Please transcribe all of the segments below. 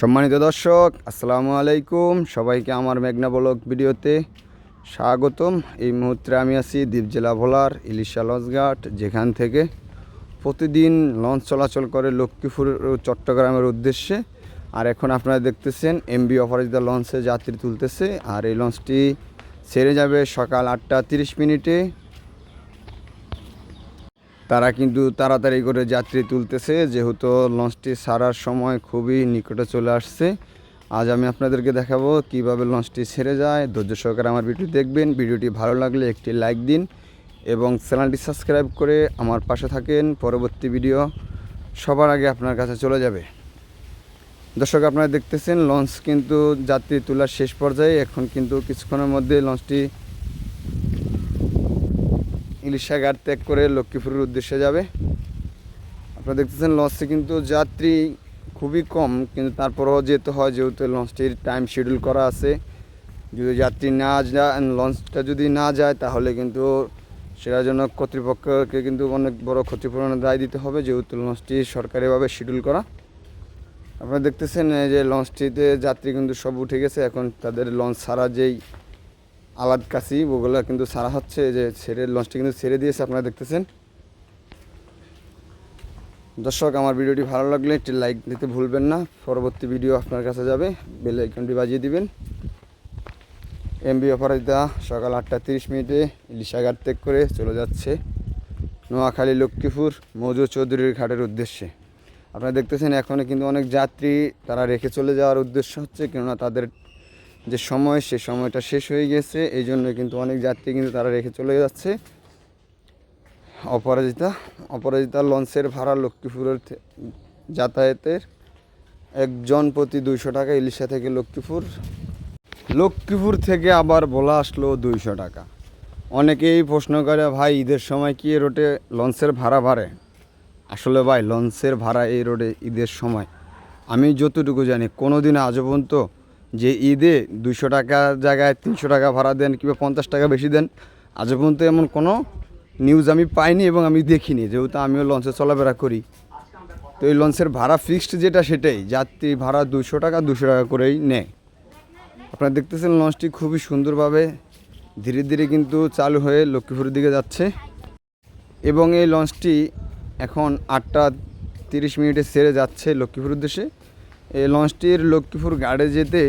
সম্মানিত দর্শক, আসসালামু আলাইকুম। সবাইকে আমার মেঘনা বলক ভিডিওতে স্বাগতম। এই মুহূর্তে আমি আছি দ্বীপ জেলা ভোলার ইলিশা লঞ্চঘাট, যেখান থেকে প্রতিদিন লঞ্চ চলাচল করে লক্ষ্মীপুর ও চট্টগ্রামের উদ্দেশ্যে। আর এখন আপনারা দেখতেছেন, এমবি অপরাজিতা লঞ্চে যাত্রী তুলতেছে। আর এই লঞ্চটি ছেড়ে যাবে সকাল আটটা তিরিশ মিনিটে। তারা কিন্তু তাড়াতাড়ি করে যাত্রী তুলতেছে, যেহেতু লঞ্চটি ছাড়ার সময় খুবই নিকটে চলে আসছে। আজ আমি আপনাদেরকে দেখাবো কীভাবে লঞ্চটি ছেড়ে যায়। ধৈর্য সহকারে আমার ভিডিও দেখবেন। ভিডিওটি ভালো লাগলে একটি লাইক দিন এবং চ্যানেলটি সাবস্ক্রাইব করে আমার পাশে থাকেন। পরবর্তী ভিডিও সবার আগে আপনার কাছে চলে যাবে। দর্শক, আপনারা দেখতেছেন লঞ্চ কিন্তু যাত্রী তোলার শেষ পর্যায়ে। এখন কিন্তু কিছুক্ষণের মধ্যে লঞ্চটি ইলিশা ঘাট ত্যাগ করে লক্ষ্মীপুরের উদ্দেশ্যে যাবে। আপনারা দেখতেছেন লঞ্চে কিন্তু যাত্রী খুবই কম, কিন্তু তারপরেও যেতে হয় যেহেতু লঞ্চটির টাইম শিডিউল করা আছে। যদি যাত্রী না যায় লঞ্চটা যদি না যায় তাহলে কিন্তু সেটার জন্য কর্তৃপক্ষকে কিন্তু অনেক বড় ক্ষতিপূরণের দায় দিতে হবে, যেহেতু লঞ্চটি সরকারিভাবে শিডিউল করা। আপনারা দেখতেছেন যে লঞ্চটিতে যাত্রী কিন্তু সব উঠে গেছে, এখন তাদের লঞ্চ ছাড়া যেই আলাদ কাশি ওগুলো কিন্তু সারা হচ্ছে যে ছেড়ে লঞ্চটি কিন্তু ছেড়ে দিয়েছে, আপনারা দেখতেছেন। দর্শক, আমার ভিডিওটি ভালো লাগলে একটি লাইক দিতে ভুলবেন না। পরবর্তী ভিডিও আপনার কাছে যাবে। বেল আইকনটি বাজিয়ে দিবেন। এমবি অপরাজিতা সকাল আটটা তিরিশ মিনিটে ইলিশাঘাট ত্যাগ করে চলে যাচ্ছে নোয়াখালী, লক্ষ্মীপুর, মজু চৌধুরীর ঘাটের উদ্দেশ্যে। আপনারা দেখতেছেন এখনও কিন্তু অনেক যাত্রী তারা রেখে চলে যাওয়ার উদ্দেশ্য হচ্ছে, কেননা তাদের যে সময়, সে সময়টা শেষ হয়ে গেছে এই জন্য কিন্তু অনেক যাত্রী কিন্তু তারা রেখে চলে যাচ্ছে। অপরাজিতা অপরাজিতা লঞ্চের ভাড়া লক্ষ্মীপুরের যাতায়াতের একজন প্রতি দুইশো টাকা, ইলিশা থেকে লক্ষ্মীপুর। লক্ষ্মীপুর থেকে আবার বলা আসলো দুইশো টাকা। অনেকেই প্রশ্ন করে, ভাই, ঈদের সময় কি এ রোডে লঞ্চের ভাড়া বাড়ে? আসলে ভাই, লঞ্চের ভাড়া এই রোডে ঈদের সময়। আমি যতটুকু জানি কোনো দিন আজও পর্যন্ত যে ঈদে দুশো টাকা জায়গায় তিনশো টাকা ভাড়া দেন কিংবা পঞ্চাশ টাকা বেশি দেন আজও পর্যন্ত এমন কোনো নিউজ আমি পাইনি এবং আমি দেখিনি। যেহেতু আমিও লঞ্চে চলাফেরা করি। তো এই লঞ্চের ভাড়া ফিক্সড যেটা সেটাই, যাত্রী ভাড়া দুশো টাকা দুশো টাকা করেই নেয়। আপনারা দেখতেছেন লঞ্চটি খুবই সুন্দরভাবে ধীরে ধীরে কিন্তু চালু হয়ে লক্ষ্মীপুরের দিকে যাচ্ছে। এবং এই লঞ্চটি এখন আটটা তিরিশ মিনিটে সেরে যাচ্ছে লক্ষ্মীপুর উদ্দেশ্যে। এই লঞ্চটির লক্ষ্মীপুর গাড়ে যেতে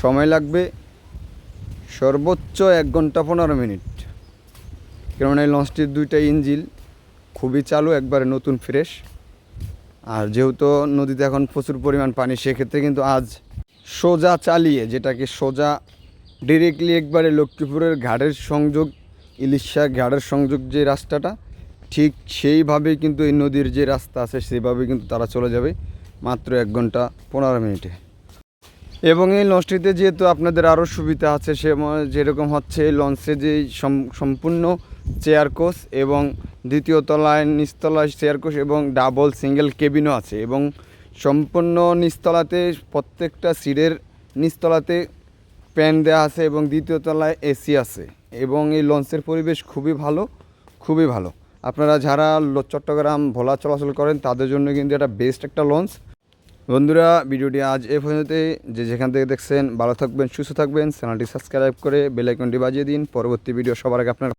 সময় লাগবে সর্বোচ্চ এক ঘণ্টা পনেরো মিনিট। কেননা এই লঞ্চটির দুইটা ইঞ্জিল খুবই চালু, একবারে নতুন, ফ্রেশ। আর যেহেতু নদীতে এখন প্রচুর পরিমাণ পানি, সেক্ষেত্রে কিন্তু আজ সোজা চালিয়ে, যেটাকে সোজা ডিরেক্টলি একবারে লক্ষ্মীপুরের ঘাটের সংযোগ, ইলিশা ঘাটের সংযোগ যে রাস্তাটা, ঠিক সেইভাবেই কিন্তু এই নদীর যে রাস্তা আছে সেইভাবে কিন্তু তারা চলে যাবে। মাত্র এক ঘণ্টা পনেরো মিনিটে। এবং এই লঞ্চটিতে যেহেতু আপনাদের আরও সুবিধা আছে, সে যেরকম হচ্ছে এই লঞ্চে যে সম- সম্পূর্ণ চেয়ার কোচ এবং দ্বিতীয় তলায় নিচতলায় চেয়ার কোচ এবং ডাবল সিঙ্গেল কেবিনও আছে এবং সম্পূর্ণ নিচতলাতে প্রত্যেকটা সিটের নিচতলাতে প্যান দেওয়া আছে এবং দ্বিতীয় তলায় এসি আছে এবং এই লঞ্চের পরিবেশ খুবই ভালো খুবই ভালো। আপনারা যারা চট্টগ্রাম ভোলা চলাচল করেন তাদের জন্য কিন্তু এটা বেস্ট একটা লঞ্চ। বন্ধুরা, ভিডিওটি আজ এ পর্যন্ত যে যেখান থেকে দেখছেন, ভালো থাকবেন, সুস্থ থাকবেন, চ্যানেলটি সাবস্ক্রাইব করে বেলাইকনটি বাজিয়ে দিন। পরবর্তী ভিডিও সবার আগে আপনার